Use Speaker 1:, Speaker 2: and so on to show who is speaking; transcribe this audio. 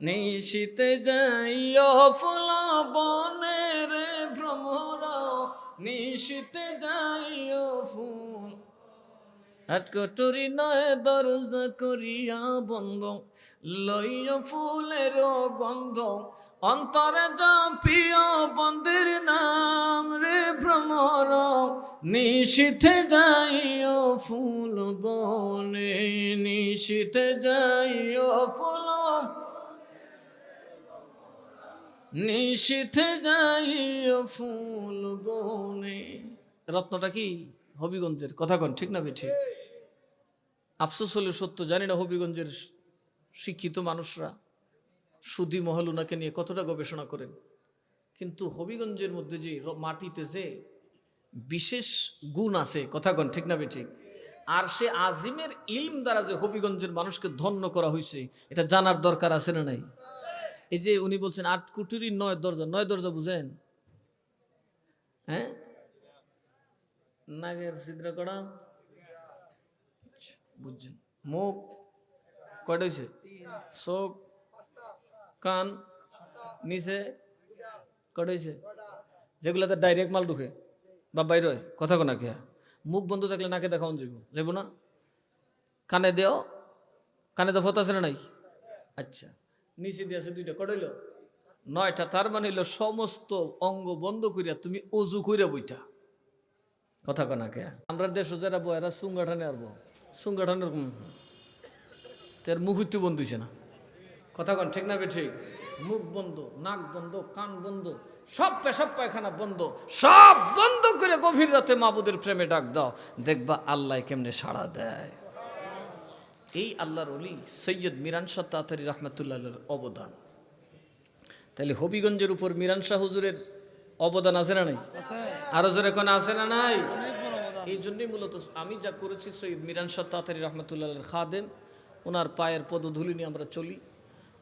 Speaker 1: নিশিতে যাইও ফুল বনের ভ্রমরা নিশিতে যাইও ফুল। হাটকটরি নয়, দরজা করিয়া বন্ধ। লইয়া ফুলের গন্ধ। অন্তরে প্রিয় বন্দির নাম রে ভ্রমর নিশীথে যাইও ফুল বনে নিশীথে যাইও ফুল নিশীথে যাইও ফুল বনে। রত্নটা কি? হবিগঞ্জের। কথা কন, ঠিক না বেঠি আফসোস হলে সত্য, জানি না হবিগঞ্জের শিক্ষিত মানুষরা সুধি মহল ওনাকে নিয়ে কতটা গবেষণা করেন। কিন্তু হবিগঞ্জের মধ্যে যে মাটিতে যে বিশেষ গুণ আছে, কথা কন, ঠিক না ঠিক? আর সে আজিমের ইলম দ্বারা যে হবিগঞ্জের মানুষকে ধন্য করা হয়েছে এটা জানার দরকার আছে না নাই? এই যে উনি বলছেন আট কুটুরি নয় দরজা নয় দরজা বুঝেন? হ্যাঁ? নাগের ছিদ্র করা? বুঝছেন। মুখ কয়টা হয়েছে চোখ, কান, নিচে কয়টা হয়েছে যেগুলোতে ডাইরেক্ট মাল ঢুকে। বা বাইরে কথা কোনা কে মুখ বন্ধ থাকলে নাকে দেখাউন যাইব। যাইব না? কানে দেও? কানে তো ফত আছে না নাই? আচ্ছা। নিচে দিয়ে আছে দুইটা কটাইল নয়টা, তার মানে হইল সমস্ত অঙ্গ বন্ধ করিয়া তুমি অজু কইরা বইটা কথা কনা কে? আমরা দেশ যারা বো এরা সুঙ্গাঠানে আরবো। সুঙ্গাঠানের তার মুহুর্তে বন্ধ হইছে না। কথা কন, ঠিক না বে ঠিক? মুখ বন্ধ, নাক বন্ধ, কান বন্ধ, সব পেশাব পায়খানা বন্ধ, সব বন্ধ করে গভীর রাতে মাবুদের প্রেমে ডাক দাও। দেখবা আল্লাহ কেমনে সাড়া দেয়। এই আল্লাহর অলি সৈয়দ মিরান শাহ তাতারি রহমতুল্লাহর অবদান। তাহলে হবিগঞ্জের উপর মিরান শাহ হুজুরের অবদান আছে না নাই? আরও জোরে এখন আছে না নাই? এই জন্যই মূলত আমি যা করেছি সৈয়দ মিরান শাহ তাতারি রহমতুল্লাহের খাদেম, ওনার পায়ের পদধুলি নিয়ে আমরা চলি।